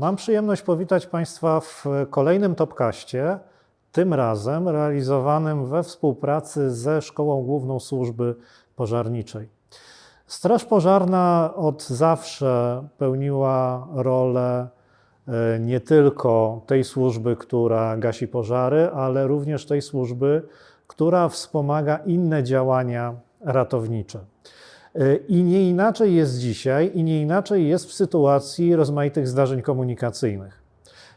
Mam przyjemność powitać Państwa w kolejnym Topkaście, tym razem realizowanym we współpracy ze Szkołą Główną Służby Pożarniczej. Straż Pożarna od zawsze pełniła rolę e, nie tylko tej służby, która gasi pożary, ale również tej służby, która wspomaga inne działania ratownicze. E, I nie inaczej jest dzisiaj, i nie inaczej jest w sytuacji rozmaitych zdarzeń komunikacyjnych.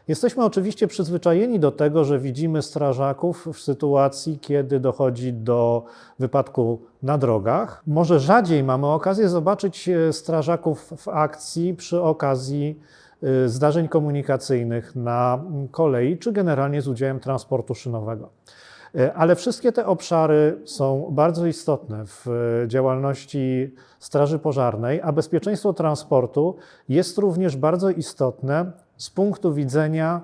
Jesteśmy oczywiście przyzwyczajeni do tego, że widzimy strażaków w sytuacji, kiedy dochodzi do wypadku na drogach. Może rzadziej mamy okazję zobaczyć e, strażaków w akcji przy okazji e, zdarzeń komunikacyjnych na kolei, czy generalnie z udziałem transportu szynowego. E, Ale wszystkie te obszary są bardzo istotne w e, działalności Straży Pożarnej, a bezpieczeństwo transportu jest również bardzo istotne z punktu widzenia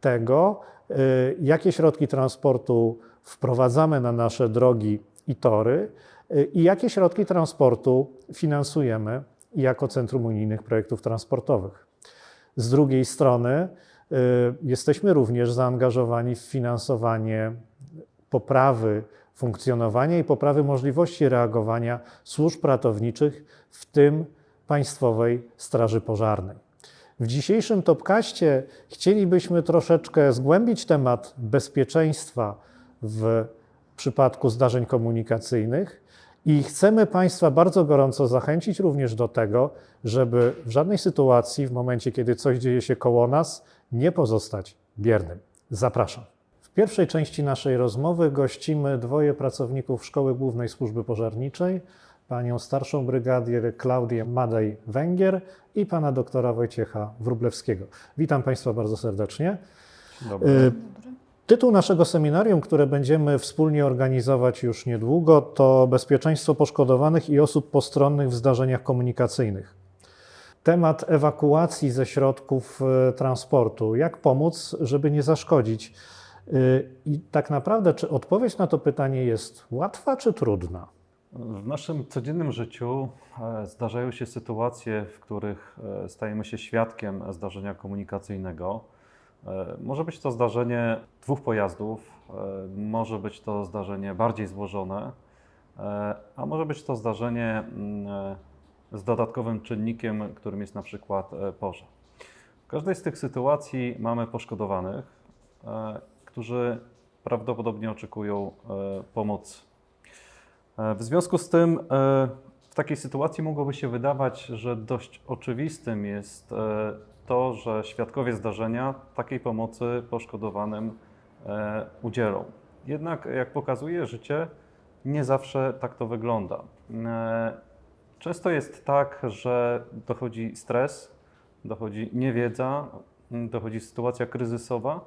tego, e, jakie środki transportu wprowadzamy na nasze drogi i tory i jakie środki transportu finansujemy jako Centrum Unijnych Projektów Transportowych. Z drugiej strony, jesteśmy również zaangażowani w finansowanie poprawy funkcjonowania i poprawy możliwości reagowania służb ratowniczych, w tym Państwowej Straży Pożarnej. W dzisiejszym topkaście chcielibyśmy troszeczkę zgłębić temat bezpieczeństwa w przypadku zdarzeń komunikacyjnych i chcemy Państwa bardzo gorąco zachęcić również do tego, żeby w żadnej sytuacji, w momencie kiedy coś dzieje się koło nas, nie pozostać biernym. Zapraszam. W pierwszej części naszej rozmowy gościmy dwoje pracowników Szkoły Głównej Służby Pożarniczej, panią starszą brygadier Klaudię Madej-Węgier i pana doktora Wojciecha Wróblewskiego. Witam Państwa bardzo serdecznie. Y, Tytuł naszego seminarium, które będziemy wspólnie organizować już niedługo, to Bezpieczeństwo poszkodowanych i osób postronnych w zdarzeniach komunikacyjnych. Temat ewakuacji ze środków e, transportu. Jak pomóc, żeby nie zaszkodzić? Y, I tak naprawdę, czy odpowiedź na to pytanie jest łatwa czy trudna? W naszym codziennym życiu e, zdarzają się sytuacje, w których e, stajemy się świadkiem zdarzenia komunikacyjnego. E, Może być to zdarzenie dwóch pojazdów, może być to zdarzenie bardziej złożone, a może być to zdarzenie mm, z dodatkowym czynnikiem, którym jest na przykład pożar. W każdej z tych sytuacji mamy poszkodowanych, którzy prawdopodobnie oczekują e, pomocy. E, W związku z tym, e, w takiej sytuacji mogłoby się wydawać, że dość oczywistym jest to, że świadkowie zdarzenia takiej pomocy poszkodowanym udzielą. Jednak, jak pokazuje życie, nie zawsze tak to wygląda. Często jest tak, że dochodzi stres, dochodzi niewiedza, dochodzi sytuacja kryzysowa,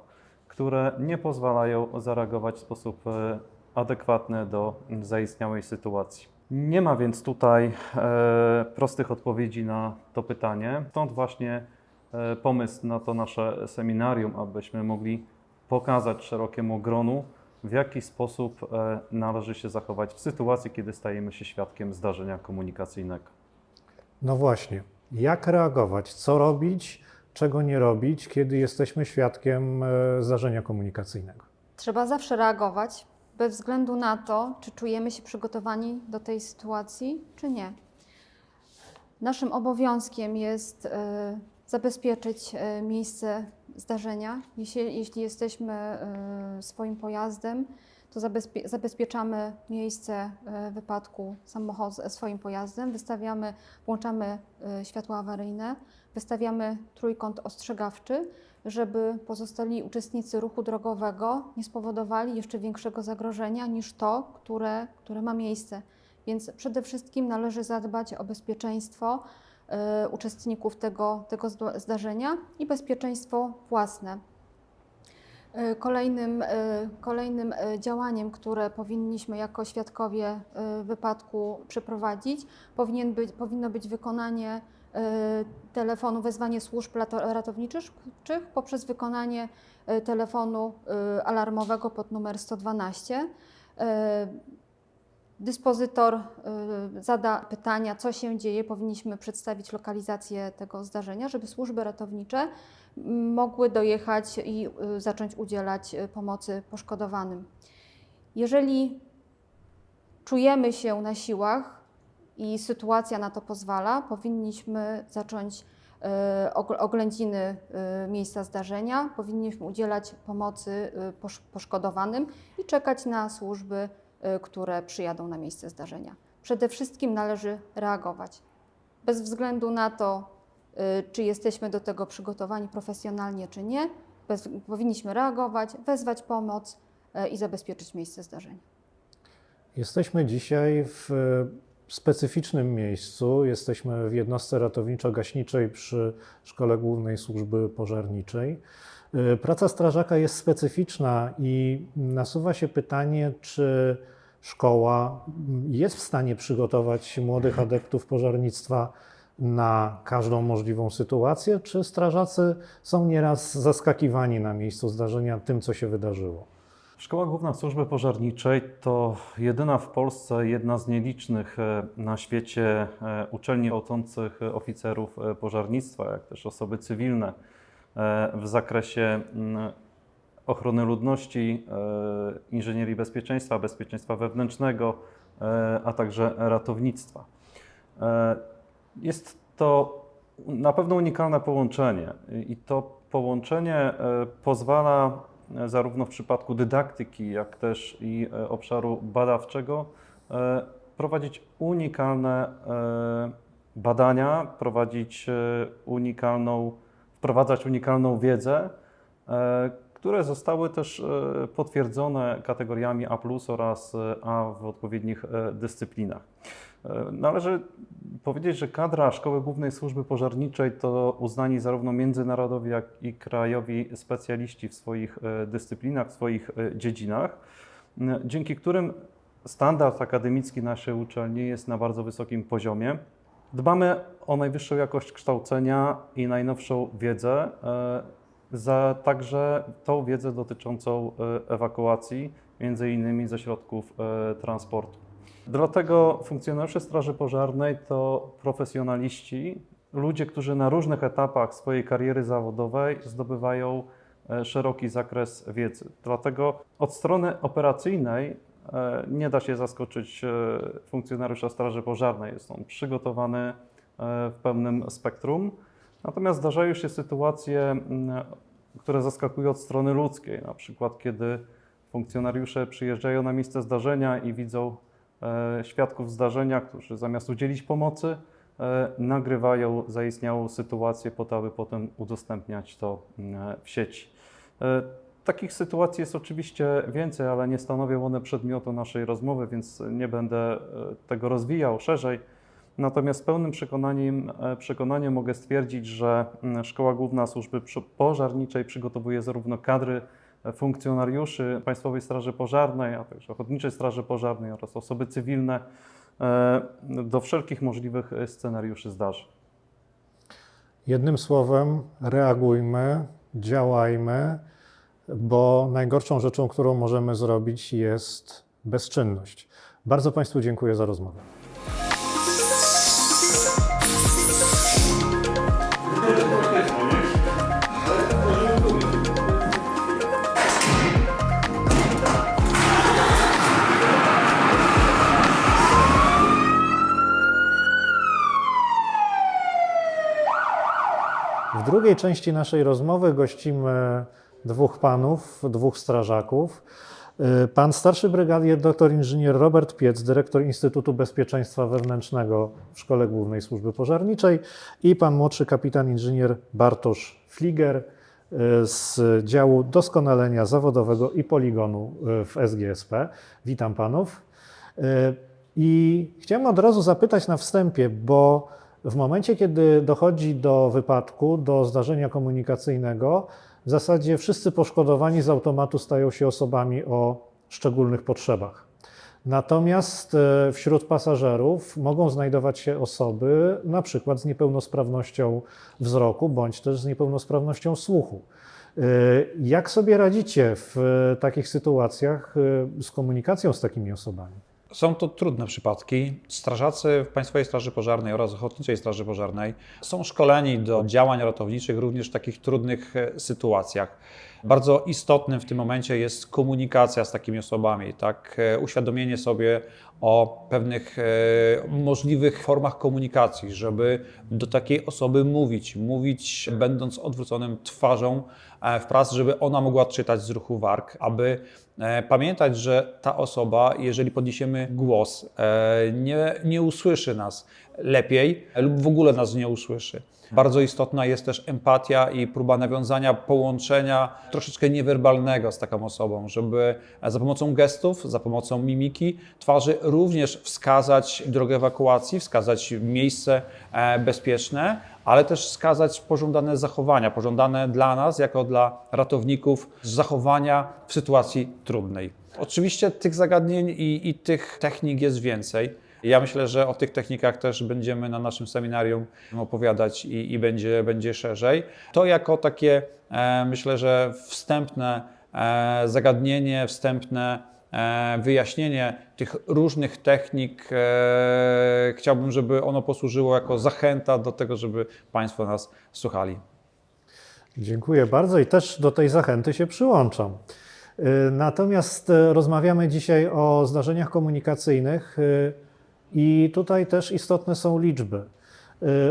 które nie pozwalają zareagować w sposób e, adekwatny do zaistniałej sytuacji. Nie ma więc tutaj e, prostych odpowiedzi na to pytanie. Stąd właśnie e, pomysł na to nasze seminarium, abyśmy mogli pokazać szerokiemu gronu, w jaki sposób należy się zachować w sytuacji, kiedy stajemy się świadkiem zdarzenia komunikacyjnego. No właśnie, jak reagować, co robić, czego nie robić, kiedy jesteśmy świadkiem e, zdarzenia komunikacyjnego? Trzeba zawsze reagować, bez względu na to, czy czujemy się przygotowani do tej sytuacji, czy nie. Naszym obowiązkiem jest e, zabezpieczyć e, miejsce zdarzenia. Jeśli, jesteśmy swoim pojazdem, to zabezpie, zabezpieczamy miejsce e, wypadku samochodu swoim pojazdem, wystawiamy, włączamy e, światła awaryjne, wystawiamy trójkąt ostrzegawczy, żeby pozostali uczestnicy ruchu drogowego nie spowodowali jeszcze większego zagrożenia niż to, które, które ma miejsce. Więc przede wszystkim należy zadbać o bezpieczeństwo e, uczestników tego, tego zda- zdarzenia i bezpieczeństwo własne. E, Kolejnym, e, kolejnym e, działaniem, które powinniśmy jako świadkowie wypadku przeprowadzić, powinien być, powinno być wykonanie telefonu, wezwanie służb ratowniczych poprzez wykonanie telefonu alarmowego pod numer 112. Dyspozytor y, zada pytania, co się dzieje, powinniśmy przedstawić lokalizację tego zdarzenia, żeby służby ratownicze mogły dojechać i y, zacząć udzielać y, pomocy poszkodowanym. Jeżeli czujemy się na siłach i sytuacja na to pozwala, powinniśmy zacząć og- oględziny miejsca zdarzenia, powinniśmy udzielać pomocy posz- poszkodowanym i czekać na służby, e, które przyjadą na miejsce zdarzenia. Przede wszystkim należy reagować. Bez względu na to, e, czy jesteśmy do tego przygotowani profesjonalnie, czy nie, bez, powinniśmy reagować, wezwać pomoc e, i zabezpieczyć miejsce zdarzenia. Jesteśmy dzisiaj w specyficznym miejscu. Jesteśmy w jednostce ratowniczo-gaśniczej przy Szkole Głównej Służby Pożarniczej. Praca strażaka jest specyficzna i nasuwa się pytanie, czy szkoła jest w stanie przygotować młodych adeptów pożarnictwa na każdą możliwą sytuację, czy strażacy są nieraz zaskakiwani na miejscu zdarzenia tym, co się wydarzyło? Szkoła Główna Służby Pożarniczej to jedyna w Polsce, jedna z nielicznych e, na świecie e, uczelni kształcących oficerów e, pożarnictwa, jak też osoby cywilne w zakresie mm, ochrony ludności, e, inżynierii bezpieczeństwa, bezpieczeństwa wewnętrznego, e, a także ratownictwa. E, Jest to na pewno unikalne połączenie i to połączenie pozwala zarówno w przypadku dydaktyki, jak też i obszaru badawczego prowadzić unikalne badania, prowadzić unikalną, wprowadzać unikalną wiedzę, które zostały też e, potwierdzone kategoriami A oraz e, A w odpowiednich e, dyscyplinach. Należy powiedzieć, że kadra Szkoły Głównej Służby Pożarniczej to uznani zarówno międzynarodowi, jak i krajowi specjaliści w swoich dyscyplinach, w swoich dziedzinach, dzięki którym standard akademicki naszej uczelni jest na bardzo wysokim poziomie. Dbamy o najwyższą jakość kształcenia i najnowszą wiedzę, za także tą wiedzę dotyczącą e, ewakuacji, między innymi ze środków e, transportu. Dlatego funkcjonariusze Straży Pożarnej to profesjonaliści, ludzie, którzy na różnych etapach swojej kariery zawodowej zdobywają e, szeroki zakres wiedzy. Dlatego od strony operacyjnej nie da się zaskoczyć funkcjonariusza Straży Pożarnej. Jest on przygotowany w pełnym spektrum. Natomiast zdarzają się sytuacje, mm, które zaskakują od strony ludzkiej, na przykład kiedy funkcjonariusze przyjeżdżają na miejsce zdarzenia i widzą e, świadków zdarzenia, którzy zamiast udzielić pomocy, e, nagrywają zaistniałą sytuację po to, aby potem udostępniać to mm, w sieci. E, Takich sytuacji jest oczywiście więcej, ale nie stanowią one przedmiotu naszej rozmowy, więc nie będę tego rozwijał szerzej. Natomiast z pełnym przekonaniem, e, przekonaniem mogę stwierdzić, że Szkoła Główna Służby Pożarniczej przygotowuje zarówno kadry e, funkcjonariuszy Państwowej Straży Pożarnej, a także Ochotniczej Straży Pożarnej oraz osoby cywilne e, do wszelkich możliwych scenariuszy zdarzeń. Jednym słowem, reagujmy, działajmy, bo najgorszą rzeczą, którą możemy zrobić, jest bezczynność. Bardzo Państwu dziękuję za rozmowę. W drugiej części naszej rozmowy gościmy dwóch panów, dwóch strażaków. Y, Pan starszy brygadier dr inżynier Robert Piec, dyrektor Instytutu Bezpieczeństwa Wewnętrznego w Szkole Głównej Służby Pożarniczej i pan młodszy kapitan inżynier Bartosz Fliger y, z działu doskonalenia zawodowego i poligonu y, w SGSP. Witam panów. I chciałem od razu zapytać na wstępie, bo w momencie, kiedy dochodzi do wypadku, do zdarzenia komunikacyjnego, w zasadzie wszyscy poszkodowani z automatu stają się osobami o szczególnych potrzebach. Natomiast e, wśród pasażerów mogą znajdować się osoby na przykład z niepełnosprawnością wzroku bądź też z niepełnosprawnością słuchu. E, Jak sobie radzicie w e, takich sytuacjach z komunikacją z takimi osobami? Są to trudne przypadki. Strażacy w Państwowej Straży Pożarnej oraz Ochotniczej Straży Pożarnej są szkoleni do działań ratowniczych również w takich trudnych e, sytuacjach. Bardzo istotnym w tym momencie jest komunikacja z takimi osobami, tak? E, uświadomienie sobie o pewnych e, możliwych formach komunikacji, żeby do takiej osoby mówić, mówić będąc odwróconym twarzą w pracy, żeby ona mogła czytać z ruchu warg, aby e, pamiętać, że ta osoba, jeżeli podniesiemy głos, e, nie, nie usłyszy nas lepiej lub w ogóle nas nie usłyszy. Bardzo istotna jest też empatia i próba nawiązania połączenia troszeczkę niewerbalnego z taką osobą, żeby za pomocą gestów, za pomocą mimiki twarzy również wskazać drogę ewakuacji, wskazać miejsce e, bezpieczne, ale też wskazać pożądane zachowania, pożądane dla nas, jako dla ratowników, zachowania w sytuacji trudnej. Oczywiście tych zagadnień i, i tych technik jest więcej. Ja myślę, że o tych technikach też będziemy na naszym seminarium opowiadać i, i będzie, będzie szerzej. To jako takie, e, myślę, że wstępne e, zagadnienie, wstępne wyjaśnienie tych różnych technik. E, chciałbym, żeby ono posłużyło jako zachęta do tego, żeby Państwo nas słuchali. Dziękuję bardzo i też do tej zachęty się przyłączam. Y, Natomiast rozmawiamy dzisiaj o zdarzeniach komunikacyjnych i tutaj też istotne są liczby.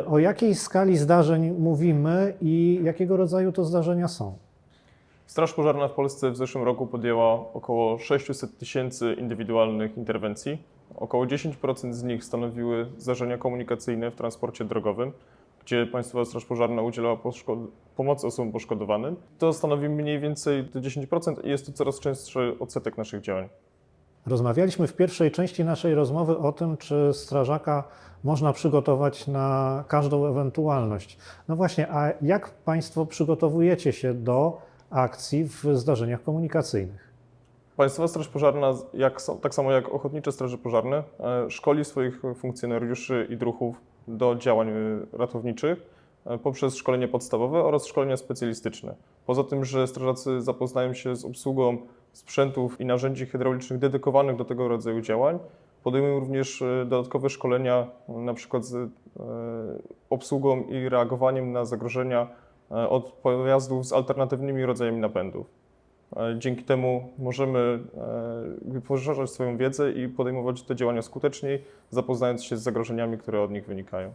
O jakiej skali zdarzeń mówimy i jakiego rodzaju to zdarzenia są? Straż Pożarna w Polsce w zeszłym roku podjęła około 600 tysięcy indywidualnych interwencji. Około 10% z nich stanowiły zdarzenia komunikacyjne w transporcie drogowym, gdzie Państwowa Straż Pożarna udzielała pomocy osobom poszkodowanym. To stanowi mniej więcej te 10% i jest to coraz częstszy odsetek naszych działań. Rozmawialiśmy w pierwszej części naszej rozmowy o tym, czy strażaka można przygotować na każdą ewentualność. No właśnie, a jak Państwo przygotowujecie się do akcji w zdarzeniach komunikacyjnych? Państwowa Straż Pożarna, jak, tak samo jak Ochotnicze Straże Pożarne, e, szkoli swoich funkcjonariuszy i druhów do działań e, ratowniczych e, poprzez szkolenie podstawowe oraz szkolenia specjalistyczne. Poza tym, że strażacy zapoznają się z obsługą sprzętów i narzędzi hydraulicznych dedykowanych do tego rodzaju działań, podejmują również dodatkowe szkolenia, na przykład z obsługą i reagowaniem na zagrożenia od pojazdów z alternatywnymi rodzajami napędów. E, Dzięki temu możemy e, poszerzać swoją wiedzę i podejmować te działania skuteczniej, zapoznając się z zagrożeniami, które od nich wynikają.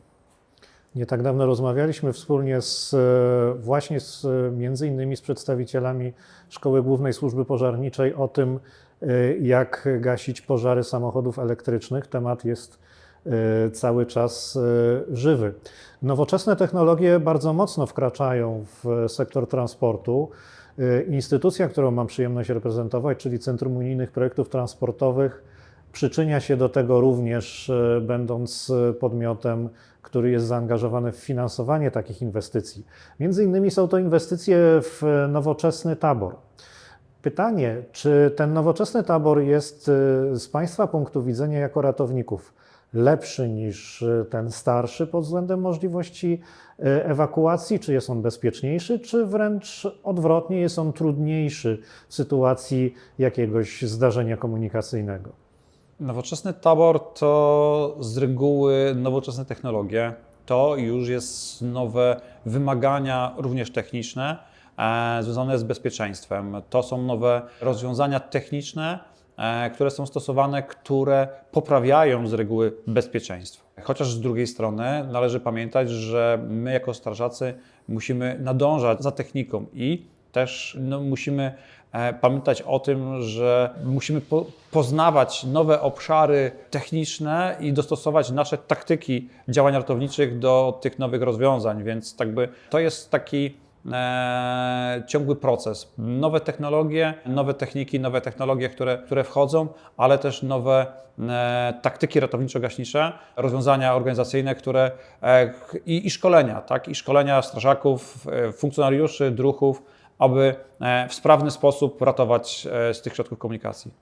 Nie tak dawno rozmawialiśmy wspólnie z, e, właśnie z, e, między innymi z przedstawicielami Szkoły Głównej Służby Pożarniczej o tym, e, jak gasić pożary samochodów elektrycznych. Temat jest e, cały czas e, żywy. Nowoczesne technologie bardzo mocno wkraczają w sektor transportu. E, Instytucja, którą mam przyjemność reprezentować, czyli Centrum Unijnych Projektów Transportowych, przyczynia się do tego również, będąc podmiotem, który jest zaangażowany w finansowanie takich inwestycji. Między innymi są to inwestycje w nowoczesny tabor. Pytanie, czy ten nowoczesny tabor jest z Państwa punktu widzenia jako ratowników lepszy niż e, ten starszy pod względem możliwości e, ewakuacji? Czy jest on bezpieczniejszy, czy wręcz odwrotnie jest on trudniejszy w sytuacji jakiegoś zdarzenia komunikacyjnego? Nowoczesny tabor to z reguły nowoczesne technologie. To już jest nowe wymagania, również techniczne, e, związane z bezpieczeństwem. To są nowe rozwiązania techniczne, które są stosowane, które poprawiają z reguły bezpieczeństwo. Chociaż z drugiej strony należy pamiętać, że my jako strażacy musimy nadążać za techniką i też no, musimy e, pamiętać o tym, że musimy po, poznawać nowe obszary techniczne i dostosować nasze taktyki działań ratowniczych do tych nowych rozwiązań, więc tak by to jest taki e, ciągły proces. Nowe technologie, nowe techniki, nowe technologie, które, które wchodzą, ale też nowe e, taktyki ratowniczo-gaśnicze, rozwiązania organizacyjne, które e, i, i szkolenia, tak, i szkolenia strażaków, e, funkcjonariuszy, druhów, aby e, w sprawny sposób ratować e, z tych środków komunikacji.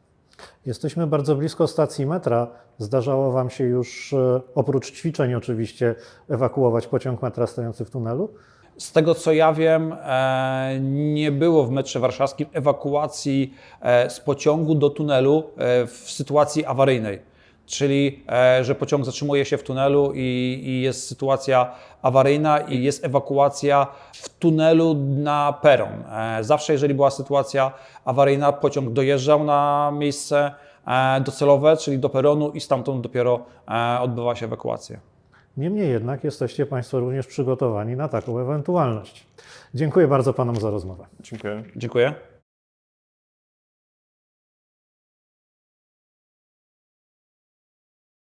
Jesteśmy bardzo blisko stacji metra. Zdarzało Wam się już, e, oprócz ćwiczeń oczywiście, ewakuować pociąg metra stojący w tunelu? Z tego co ja wiem, e, nie było w metrze warszawskim ewakuacji e, z pociągu do tunelu e, w sytuacji awaryjnej. czyli że pociąg zatrzymuje się w tunelu i, i jest sytuacja awaryjna i jest ewakuacja w tunelu na peron. Zawsze, jeżeli była sytuacja awaryjna, pociąg dojeżdżał na miejsce docelowe, czyli do peronu i stamtąd dopiero odbywa się ewakuacja. Niemniej jednak jesteście Państwo również przygotowani na taką ewentualność. Dziękuję bardzo Panom za rozmowę. Dziękuję. Dziękuję.